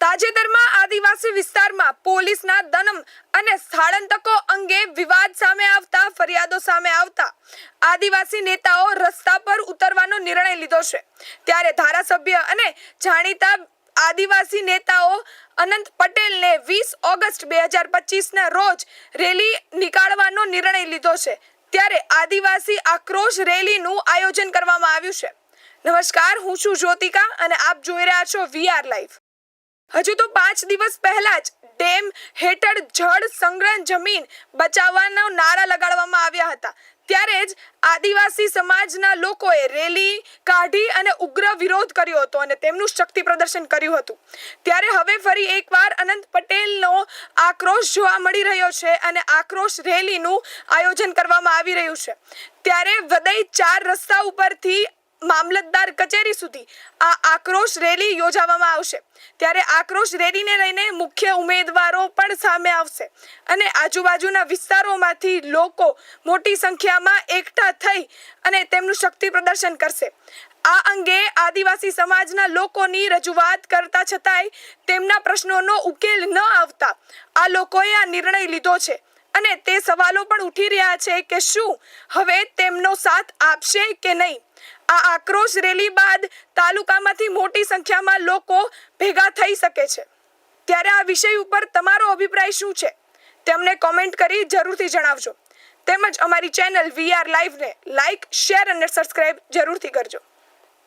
તાજેતરમાં આદિવાસી વિસ્તારમાં પોલીસના દનમ અને સ્થળાંતકો અંગે વિવાદ સામે આવતા, ફરિયાદો સામે આવતા આદિવાસી નેતાઓ રસ્તા પર ઉતરવાનો નિર્ણય લીધો છે. ત્યારે ધારાસભ્ય અને જાણીતા આદિવાસી નેતાઓ અનંત પટેલને વીસ ઓગસ્ટ બે હજાર પચીસના રોજ રેલી નીકાળવાનો નિર્ણય લીધો છે. ત્યારે આદિવાસી આક્રોશ રેલીનું આયોજન કરવામાં આવ્યું છે. નમસ્કાર, હું છું જ્યોતિકા અને આપ જોઈ રહ્યા છો વીઆર લાઈવ હજુ તો પાંચ દિવસ પહેલા જ ડેમ હેઠળ જળ સંગ્રહ જમીન બચાવવાના નારા લગાડવામાં આવ્યા હતા. ત્યારે જ આદિવાસી સમાજના લોકોએ રેલી કાઢી અને ઉગ્ર વિરોધ કર્યો હતો અને તેમનું શક્તિ પ્રદર્શન કર્યું હતું. ત્યારે હવે ફરી એકવાર અનંત પટેલનો આક્રોશ જોવા મળી રહ્યો છે અને આક્રોશ રેલીનું આયોજન કરવામાં આવી રહ્યું છે. ત્યારે વદઈ ચાર રસ્તા ઉપરથી મામલતદાર કચેરી સુધી આ આક્રોશ રેલી યોજાવામાં આવશે. ત્યારે આક્રોશ રેલીને લઈને મુખ્ય ઉમેદવારો પણ સામે આવશે. અને આજુબાજુના વિસ્તારોમાંથી લોકો મોટી સંખ્યામાં એકઠા થઈ અને તેમનું શક્તિ પ્રદર્શન કરશે. આ અંગે આદિવાસી સમાજના લોકોની રજૂઆત કરતા છતાંય તેમના પ્રશ્નોનો ઉકેલ ન આવતા આ લોકોએ આ નિર્ણય લીધો છે. અને તે સવાલો પણ ઉઠી રહ્યા છે કે શું હવે તેમનો સાથ આપશે કે નહીં? આ આક્રોશ રેલી બાદ તાલુકામાંથી મોટી સંખ્યામાં લોકો ભેગા થઈ શકે છે. ત્યારે આ વિષય ઉપર તમારો અભિપ્રાય શું છે? તેમને કોમેન્ટ કરી જરૂરથી જણાવજો. તેમજ અમારી channel V R like share અને સબસ્ક્રાઇબ જરૂરથી કરજો.